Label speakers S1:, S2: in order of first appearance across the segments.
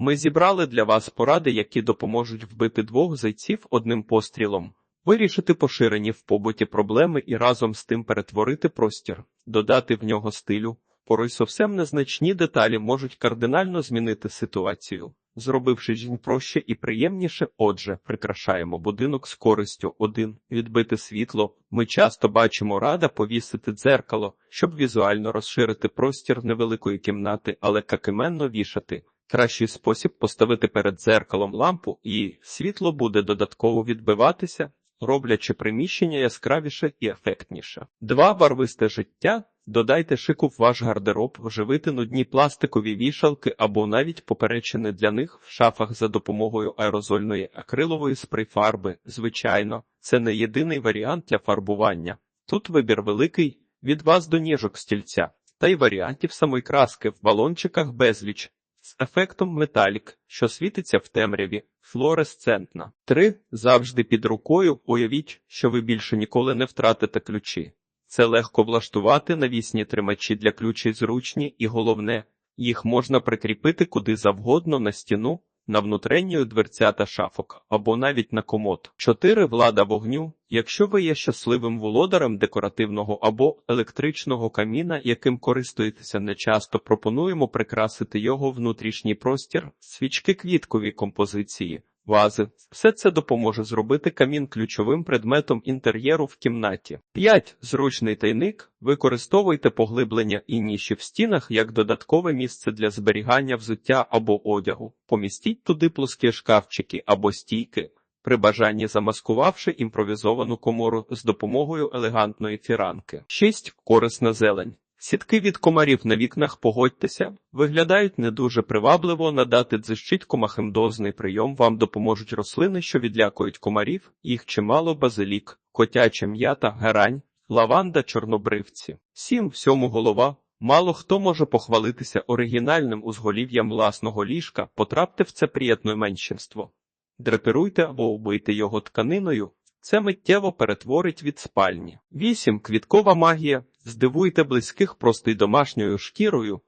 S1: Ми зібрали для вас поради, які допоможуть вбити двох зайців одним пострілом, вирішити поширені в побуті проблеми і разом з тим перетворити простір, додати в нього стилю. Порой зовсем незначні деталі можуть кардинально змінити ситуацію, зробивши жінь проще і приємніше. Отже, прикрашаємо будинок з користю. Один відбити світло. Ми часто бачимо рада повісити дзеркало, щоб візуально розширити простір невеликої кімнати, але какименно вішати. Кращий спосіб поставити перед дзеркалом лампу, і світло буде додатково відбиватися, роблячи приміщення яскравіше і ефектніше. Два барвисте життя. Додайте шику в ваш гардероб, вживити нудні пластикові вішалки або навіть поперечини для них в шафах за допомогою аерозольної акрилової спрей-фарби. Звичайно, це не єдиний варіант для фарбування. Тут вибір великий від вас до ніжок стільця, та й варіантів самої краски в балончиках безліч. З ефектом металік, що світиться в темряві, флуоресцентна. 3. Завжди під рукою уявіть, що ви більше ніколи не втратите ключі. Це легко влаштувати навісні тримачі для ключі зручні і головне, їх можна прикріпити куди завгодно на стіну, на внутрішню дверцята шафок або навіть на комод. 4. Влада вогню. Якщо ви є щасливим володарем декоративного або електричного каміна, яким користуєтеся нечасто, пропонуємо прикрасити його внутрішній простір, свічки квіткові композиції. Вази. Все це допоможе зробити камін ключовим предметом інтер'єру в кімнаті. 5. Зручний тайник. Використовуйте поглиблення і ніші в стінах як додаткове місце для зберігання взуття або одягу. Помістіть туди плоскі шкафчики або стійки, при бажанні замаскувавши імпровізовану комору з допомогою елегантної фіранки. 6. Корисна зелень. Сітки від комарів на вікнах, погодьтеся, виглядають не дуже привабливо, надати дзищить комахам дозний прийом вам допоможуть рослини, що відлякують комарів, їх чимало базилік, котяча м'ята, герань, лаванда, чорнобривці. 7. Всьому голова. Мало хто може похвалитися оригінальним узголів'ям власного ліжка, потрапте в це приємне меншинство. Драпируйте або обийте його тканиною, це миттєво перетворить від спальні. 8. Квіткова магія. Здивуйте близьких просто домашньою шкірою.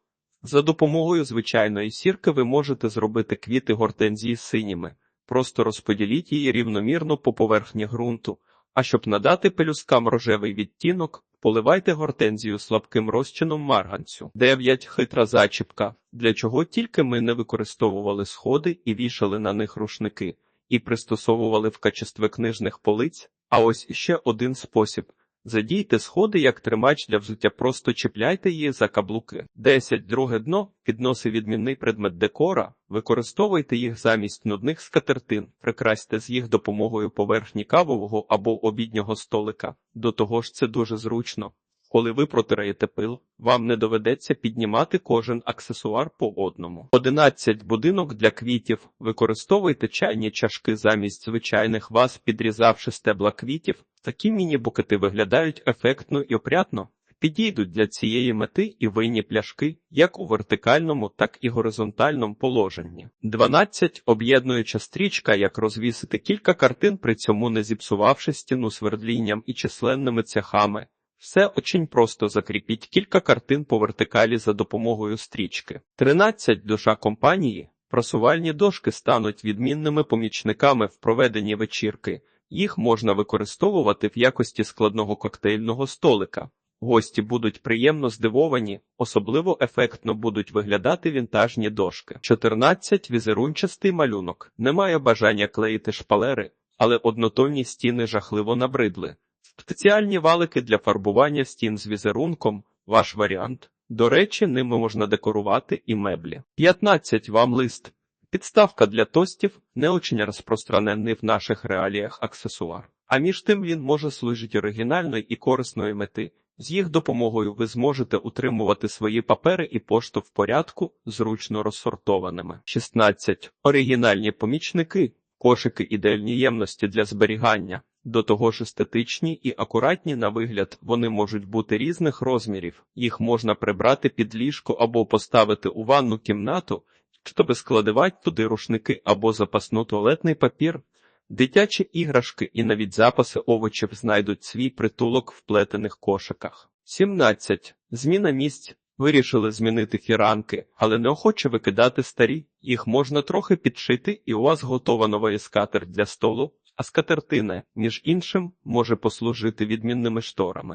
S1: За допомогою звичайної сірки ви можете зробити квіти гортензії синіми. Просто розподіліть її рівномірно по поверхні ґрунту. А щоб надати пелюскам рожевий відтінок, поливайте гортензію слабким розчином марганцю. 9. Хитра зачіпка. Для чого тільки ми не використовували сходи і вішали на них рушники, і пристосовували в качестві книжних полиць. А ось іще один спосіб. Задійте сходи як тримач для взуття, просто чіпляйте її за каблуки. 10. Друге дно підноси відмінний предмет декора, використовуйте їх замість нудних скатертин, прикрасьте з їх допомогою поверхні кавового або обіднього столика. До того ж це дуже зручно. Коли ви протираєте пил, вам не доведеться піднімати кожен аксесуар по одному. 11. Будинок для квітів. Використовуйте чайні чашки замість звичайних ваз, підрізавши стебла квітів. Такі міні-букети виглядають ефектно і опрятно. Підійдуть для цієї мети і винні пляшки, як у вертикальному, так і горизонтальному положенні. 12. Об'єднуюча стрічка, як розвісити кілька картин, при цьому не зіпсувавши стіну свердлінням і численними цехами. Все очень просто закріпіть кілька картин по вертикалі за допомогою стрічки. 13. Душа компанії. Просувальні дошки стануть відмінними помічниками в проведенні вечірки. Їх можна використовувати в якості складного коктейльного столика. Гості будуть приємно здивовані, особливо ефектно будуть виглядати вінтажні дошки. 14. Візерунчастий малюнок. Немає бажання клеїти шпалери, але однотонні стіни жахливо набридли. Спеціальні валики для фарбування стін з візерунком ваш варіант. До речі, ними можна декорувати і меблі. 15. Вам лист. Підставка для тостів не очень розпространений в наших реаліях аксесуар. А між тим він може служити оригінальної і корисної мети. З їх допомогою ви зможете утримувати свої папери і пошту в порядку, зручно розсортованими. 16. Оригінальні помічники, кошики ідеальні ємності для зберігання. До того ж естетичні і акуратні на вигляд, вони можуть бути різних розмірів, їх можна прибрати під ліжко або поставити у ванну кімнату, щоб складувати туди рушники або запасну туалетний папір. Дитячі іграшки і навіть запаси овочів знайдуть свій притулок в плетених кошиках. 17. Зміна місць. Вирішили змінити фіранки, але неохоче викидати старі. Їх можна трохи підшити, і у вас готова нова скатерть для столу, а скатертина, між іншим, може послужити відмінними шторами.